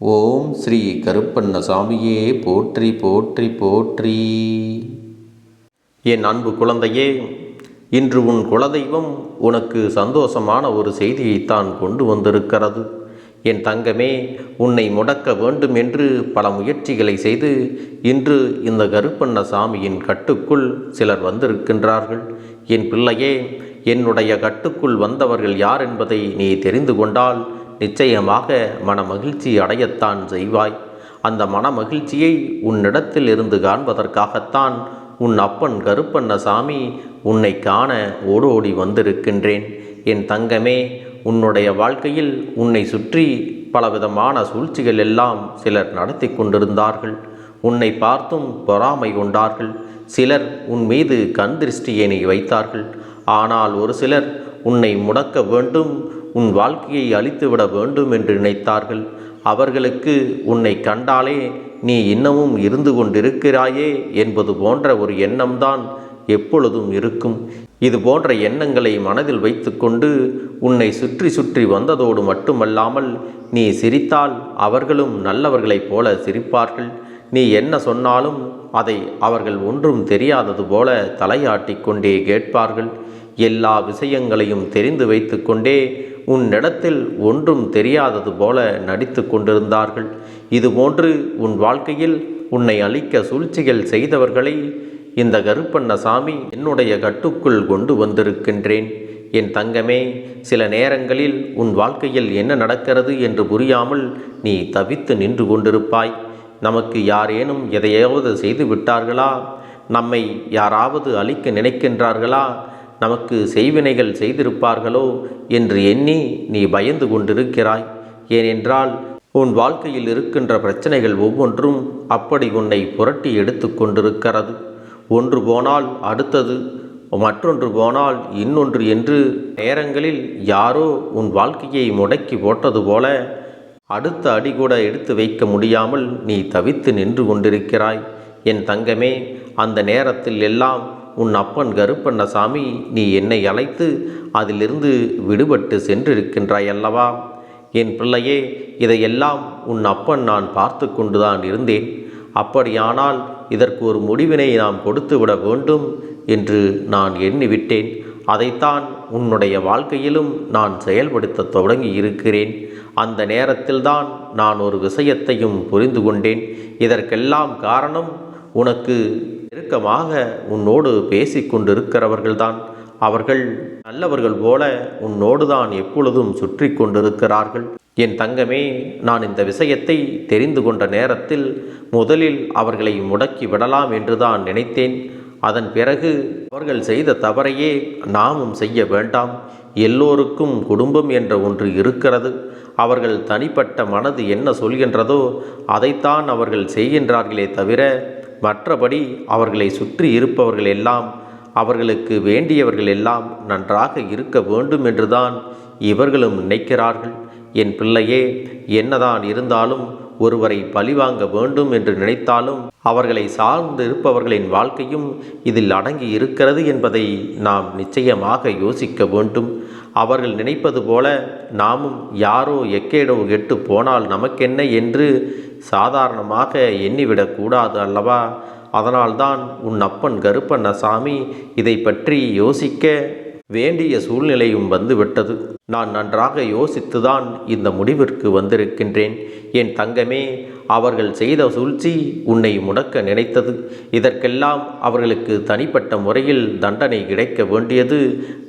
ஓம் ஸ்ரீ கருப்பண்ண சாமியே போற்றி போற்றி போற்றி. என் அன்பு குழந்தையே இன்று உன் குலதெய்வம் உனக்கு சந்தோஷமான ஒரு செய்தியைத்தான் கொண்டு வந்திருக்கிறது. என் தங்கமே உன்னை முடக்க வேண்டும் என்று பல முயற்சிகளை செய்து இன்று இந்த கருப்பண்ணசாமியின் கட்டுக்குள் சிலர் வந்திருக்கின்றார்கள். என் பிள்ளையே என்னுடைய கட்டுக்குள் வந்தவர்கள் யார் என்பதை நீ தெரிந்து கொண்டால் நிச்சயமாக மன மகிழ்ச்சி அடையத்தான் செய்வாய். அந்த மன மகிழ்ச்சியை உன்னிடத்தில் இருந்து காண்பதற்காகத்தான் உன் அப்பன் கருப்பண்ணசாமி உன்னை காண ஓடோடி வந்திருக்கின்றேன். என் தங்கமே உன்னுடைய வாழ்க்கையில் உன்னை சுற்றி பலவிதமான சூழ்ச்சிகள் எல்லாம் சிலர் நடத்தி கொண்டிருந்தார்கள். உன்னை பார்த்தும் பொறாமை கொண்டார்கள். சிலர் உன் மீது கண் திருஷ்டியினை வைத்தார்கள். ஆனால் ஒரு சிலர் உன்னை முடக்க வேண்டும் உன் வாழ்க்கையை அழித்துவிட வேண்டும் என்று நினைத்தார்கள். அவர்களுக்கு உன்னை கண்டாலே நீ இன்னமும் இருந்து கொண்டிருக்கிறாயே என்பது போன்ற ஒரு எண்ணம்தான் எப்பொழுதும் இருக்கும். இது போன்ற எண்ணங்களை மனதில் வைத்துக்கொண்டு உன்னை சுற்றி சுற்றி வந்ததோடு மட்டுமல்லாமல் நீ சிரித்தால் அவர்களும் நல்லவர்களைப் போல சிரிப்பார்கள். நீ என்ன சொன்னாலும் அதை அவர்கள் ஒன்றும் தெரியாதது போல தலையாட்டி கொண்டே கேட்பார்கள். எல்லா விஷயங்களையும் தெரிந்து வைத்துக்கொண்டே உன்னிடத்தில் ஒன்றும் தெரியாதது போல நடித்து கொண்டிருந்தார்கள். இதுபோன்று உன் வாழ்க்கையில் உன்னை அழிக்க சூழ்ச்சிகள் செய்தவர்களை இந்த கருப்பண்ணசாமி என்னுடைய கட்டுக்குள் கொண்டு வந்திருக்கின்றேன். என் தங்கமே சில நேரங்களில் உன் வாழ்க்கையில் என்ன நடக்கிறது என்று புரியாமல் நீ தவித்து நின்று கொண்டிருப்பாய். நமக்கு யாரேனும் எதையாவது செய்து விட்டார்களா? நம்மை யாராவது அழிக்க நினைக்கின்றார்களா? நமக்கு செய்வினைகள் செய்திருப்பார்களோ என்று எண்ணி நீ பயந்து கொண்டிருக்கிறாய். ஏனென்றால் உன் வாழ்க்கையில் இருக்கின்ற பிரச்சனைகள் ஒவ்வொன்றும் அப்படி உன்னை புரட்டி எடுத்து கொண்டிருக்கிறது. ஒன்று போனால் அடுத்தது மற்றொன்று போனால் இன்னொன்று என்று நேரங்களில் யாரோ உன் வாழ்க்கையை முடக்கி போட்டது போல அடுத்த அடி கூட எடுத்து வைக்க முடியாமல் நீ தவித்து நின்று கொண்டிருக்கிறாய். என் தங்கமே அந்த நேரத்தில் எல்லாம் உன் அப்பன் கருப்பண்ணசாமி நீ என்னை அழைத்து அதிலிருந்து விடுபட்டு சென்றிருக்கின்றாய் அல்லவா என் பிள்ளையே இதையெல்லாம் உன் அப்பன் நான் பார்த்து கொண்டுதான் இருந்தேன். அப்படியானால் இதற்கு ஒரு முடிவினை நாம் கொடுத்து விட வேண்டும் என்று நான் எண்ணிவிட்டேன். அதைத்தான் உன்னுடைய வாழ்க்கையிலும் நான் செயல்படுத்த தொடங்கி இருக்கிறேன் அந்த நேரத்தில்தான் நான் ஒரு விஷயத்தையும் புரிந்து கொண்டேன். இதற்கெல்லாம் காரணம் உனக்கு நெருக்கமாக உன்னோடு பேசிக்கொண்டிருக்கிறவர்கள்தான். அவர்கள் நல்லவர்கள் போல உன்னோடு தான் எப்பொழுதும் சுற்றி கொண்டிருக்கிறார்கள் என் தங்கமே நான் இந்த விஷயத்தை தெரிந்து கொண்ட நேரத்தில் முதலில் அவர்களை முடக்கி விடலாம் என்றுதான் நினைத்தேன். அதன் பிறகு அவர்கள் செய்த தவறையே நாமும் செய்ய வேண்டாம். எல்லோருக்கும் குடும்பம் என்ற ஒன்று இருக்கிறது. அவர்கள் தனிப்பட்ட மனது என்ன சொல்கின்றதோ அதைத்தான் அவர்கள் செய்கின்றார்களே தவிர மற்றபடி அவர்களை சுற்றி இருப்பவர்கள் எல்லாம் அவர்களுக்கு வேண்டியவர்கள் எல்லாம் நன்றாக இருக்க வேண்டும் என்றுதான் இவர்களும் நினைக்கிறார்கள். என் பிள்ளையே என்னதான் இருந்தாலும் ஒருவரை பழிவாங்க வேண்டும் என்று நினைத்தாலும் அவர்களை சார்ந்து இருப்பவர்களின் வாழ்க்கையும் இதில் அடங்கி இருக்கிறது என்பதை நாம் நிச்சயமாக யோசிக்க வேண்டும். அவர்கள் நினைப்பது போல நாமும் யாரோ எக்கேடோ கெட்டு போனால் நமக்கென்ன என்று சாதாரணமாக எண்ணிவிடக்கூடாது அல்லவா? அதனால்தான் உன் அப்பன் கருப்பண்ணசாமி இதை பற்றி யோசிக்க வேண்டிய சூழ்நிலையும் வந்துவிட்டது நான் நன்றாக யோசித்துதான் இந்த முடிவிற்கு வந்திருக்கின்றேன். என் தங்கமே அவர்கள் செய்த சூழ்ச்சி உன்னை முடக்க நினைத்தது. இதற்கெல்லாம் அவர்களுக்கு தனிப்பட்ட முறையில் தண்டனை கிடைக்க வேண்டியது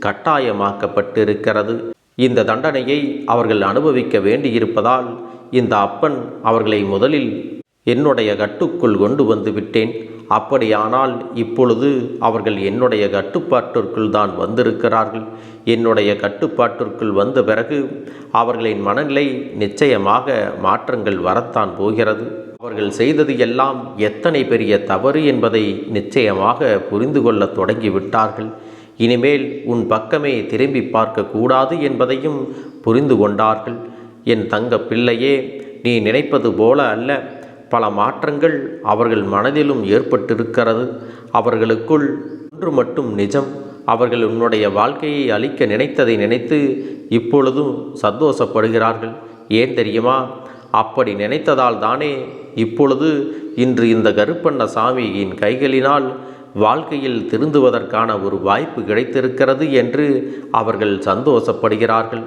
கட்டாயமாக்கப்பட்டிருக்கிறது. இந்த தண்டனையை அவர்கள் அனுபவிக்க வேண்டியிருப்பதால் இந்த அப்பன் அவர்களை முதலில் என்னுடைய கட்டுக்குள் கொண்டு வந்து விட்டேன். அப்படியானால் இப்பொழுது அவர்கள் என்னுடைய கட்டுப்பாட்டிற்குள் தான் வந்திருக்கிறார்கள். என்னுடைய கட்டுப்பாட்டிற்குள் வந்த பிறகு அவர்களின் மனநிலை நிச்சயமாக மாற்றங்கள் வரத்தான் போகிறது. அவர்கள் செய்தது எல்லாம் எத்தனை பெரிய தவறு என்பதை நிச்சயமாக புரிந்து கொள்ள தொடங்கிவிட்டார்கள். இனிமேல் உன் பக்கமே திரும்பி பார்க்கக்கூடாது என்பதையும் புரிந்து கொண்டார்கள். என் தங்க பிள்ளையே நீ நினைப்பது போல அல்ல. பல மாற்றங்கள் அவர்கள் மனதிலும் ஏற்பட்டிருக்கிறது. அவர்களுக்குள் ஒன்று மட்டும் நிஜம். அவர்கள் உன்னுடைய வாழ்க்கையை அழிக்க நினைத்ததை நினைத்து இப்பொழுதும் சந்தோஷப்படுகிறார்கள். ஏன் தெரியுமா? அப்படி நினைத்ததால் தானே இப்பொழுது இன்று இந்த கருப்பண்ண சாமியின் கைகளினால் வாழ்க்கையில் திருந்துவதற்கான ஒரு வாய்ப்பு கிடைத்திருக்கிறது என்று அவர்கள் சந்தோஷப்படுகிறார்கள்.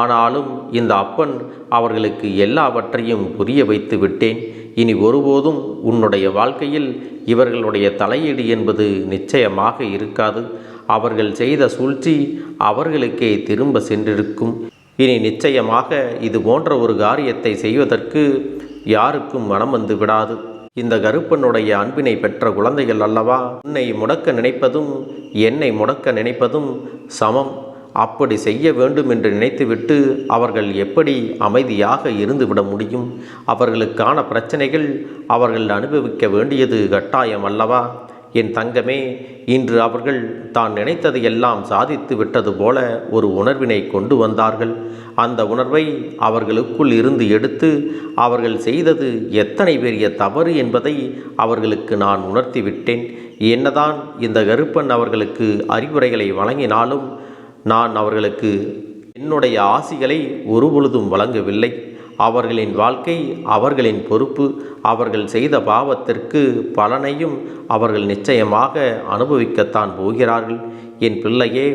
ஆனாலும் இந்த அப்பன் அவர்களுக்கு எல்லாவற்றையும் புரிய வைத்து விட்டேன். இனி ஒருபோதும் உன்னுடைய வாழ்க்கையில் இவர்களுடைய தலையீடு என்பது நிச்சயமாக இருக்காது. அவர்கள் செய்த சூழ்ச்சி அவர்களுக்கே திரும்ப சென்றிருக்கும். இனி நிச்சயமாக இது போன்ற ஒரு காரியத்தை செய்வதற்கு யாருக்கும் மனம் வந்து விடாது. இந்த கருப்பனுடைய அன்பினை பெற்ற குழந்தைகள் அல்லவா? உன்னை முடக்க நினைப்பதும் என்னை முடக்க நினைப்பதும் சமம். அப்படி செய்ய வேண்டும் என்று நினைத்துவிட்டு அவர்கள் எப்படி அமைதியாக இருந்துவிட முடியும்? அவர்களுக்கான பிரச்சனைகள் அவர்கள் அனுபவிக்க வேண்டியது கட்டாயம் அல்லவா? என் தங்கமே இன்று அவர்கள் தான் நினைத்ததை எல்லாம் சாதித்து விட்டது போல ஒரு உணர்வினை கொண்டு வந்தார்கள். அந்த உணர்வை அவர்களுக்குள் இருந்து எடுத்து அவர்கள் செய்தது எத்தனை பெரிய தவறு என்பதை அவர்களுக்கு நான் உணர்த்தி விட்டேன் என்னதான் இந்த கருப்பன் அவர்களுக்கு அறிவுரைகளை வழங்கினாலும் நான் அவர்களுக்கு என்னுடைய ஆசிகளை ஒருபொழுதும் வழங்கவில்லை. அவர்களின் வாழ்க்கை அவர்களின் பொறுப்பு. அவர்கள் செய்த பாவத்திற்கு பலனையும் அவர்கள் நிச்சயமாக அனுபவிக்கத்தான் போகிறார்கள். என் பிள்ளையே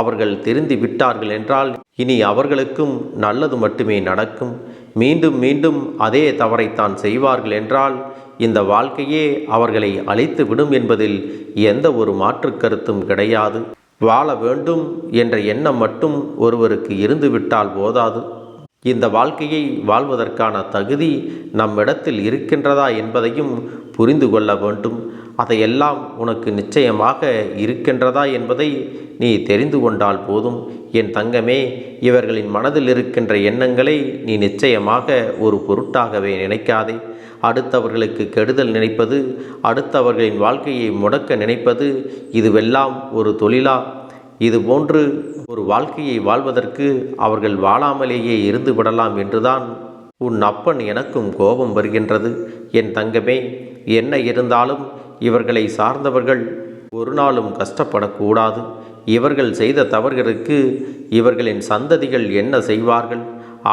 அவர்கள் திருந்தி விட்டார்கள் என்றால் இனி அவர்களுக்கும் நல்லது மட்டுமே நடக்கும். மீண்டும் மீண்டும் அதே தவறைத்தான் செய்வார்கள் என்றால் இந்த வாழ்க்கையே அவர்களை அழித்து விடும் என்பதில் எந்த ஒரு மாற்று கருத்தும் கிடையாது. வாழ வேண்டும் என்ற எண்ணம் மட்டும் ஒருவருக்கு இருந்துவிட்டால் போதாது. இந்த வாழ்க்கையை வாழ்வதற்கான தகுதி நம்மிடத்தில் இருக்கின்றதா என்பதையும் புரிந்து கொள்ள வேண்டும். அதையெல்லாம் உனக்கு நிச்சயமாக இருக்கின்றதா என்பதை நீ தெரிந்து கொண்டால் போதும். என் தங்கமே இவர்களின் மனதில் இருக்கின்ற எண்ணங்களை நீ நிச்சயமாக ஒரு பொருட்டாகவே நினைக்காதே. அடுத்தவர்களுக்கு கெடுதல் நினைப்பது அடுத்தவர்களின் வாழ்க்கையை முடக்க நினைப்பது இதுவெல்லாம் ஒரு தொழிலா? இது போன்று ஒரு வாழ்க்கையை வாழ்வதற்கு அவர்கள் வாழாமலேயே இருந்து விடலாம் என்றுதான் உன் அப்பன் எனக்கும் கோபம் வருகின்றது. என் தங்கமே என்ன இருந்தாலும் இவர்களை சார்ந்தவர்கள் ஒரு நாளும் கஷ்டப்படக்கூடாது. இவர்கள் செய்த தவறுகளுக்கு இவர்களின் சந்ததிகள் என்ன செய்வார்கள்?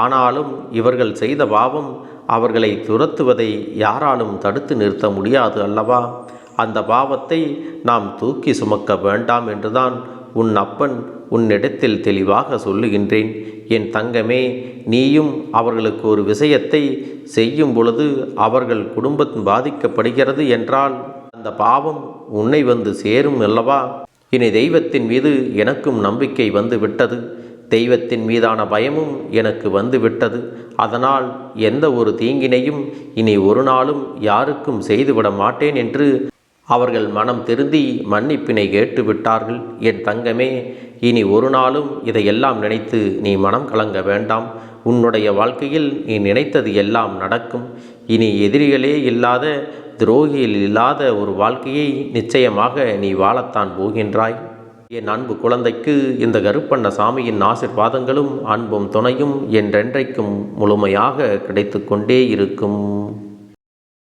ஆனாலும் இவர்கள் செய்த பாவம் அவர்களை துரத்துவதை யாராலும் தடுத்து நிறுத்த முடியாது அல்லவா? அந்த பாவத்தை நாம் தூக்கி சுமக்க வேண்டாம் என்றுதான் உன் அப்பன் உன்னிடத்தில் தெளிவாக சொல்லுகின்றேன். என் தங்கமே நீயும் அவர்களுக்கு ஒரு விஷயத்தை செய்யும் பொழுது அவர்கள் குடும்பம் பாதிக்கப்படுகிறது என்றால் அந்த பாவம் உன்னை வந்து சேரும் அல்லவா? இனி தெய்வத்தின் மீது எனக்கும் நம்பிக்கை வந்து விட்டது தெய்வத்தின் மீதான பயமும் எனக்கு வந்து விட்டது அதனால் எந்த ஒரு தீங்கினையும் இனி ஒரு நாளும் யாருக்கும் செய்துவிட மாட்டேன் என்று அவர்கள் மனம் திருந்தி மன்னிப்பினை கேட்டு விட்டார்கள் என் தங்கமே இனி ஒரு நாளும் இதையெல்லாம் நினைத்து நீ மனம் கலங்க வேண்டாம். உன்னுடைய வாழ்க்கையில் நீ நினைத்தது எல்லாம் நடக்கும். இனி எதிரிகளே இல்லாத துரோகியில் இல்லாத ஒரு வாழ்க்கையை நிச்சயமாக நீ வாழத்தான் போகின்றாய். என் அன்பு குழந்தைக்கு இந்த கருப்பண்ண சாமியின் ஆசிர்வாதங்களும் அன்பும் துணையும் என்றென்றைக்கும் முழுமையாக கிடைத்து கொண்டே இருக்கும்.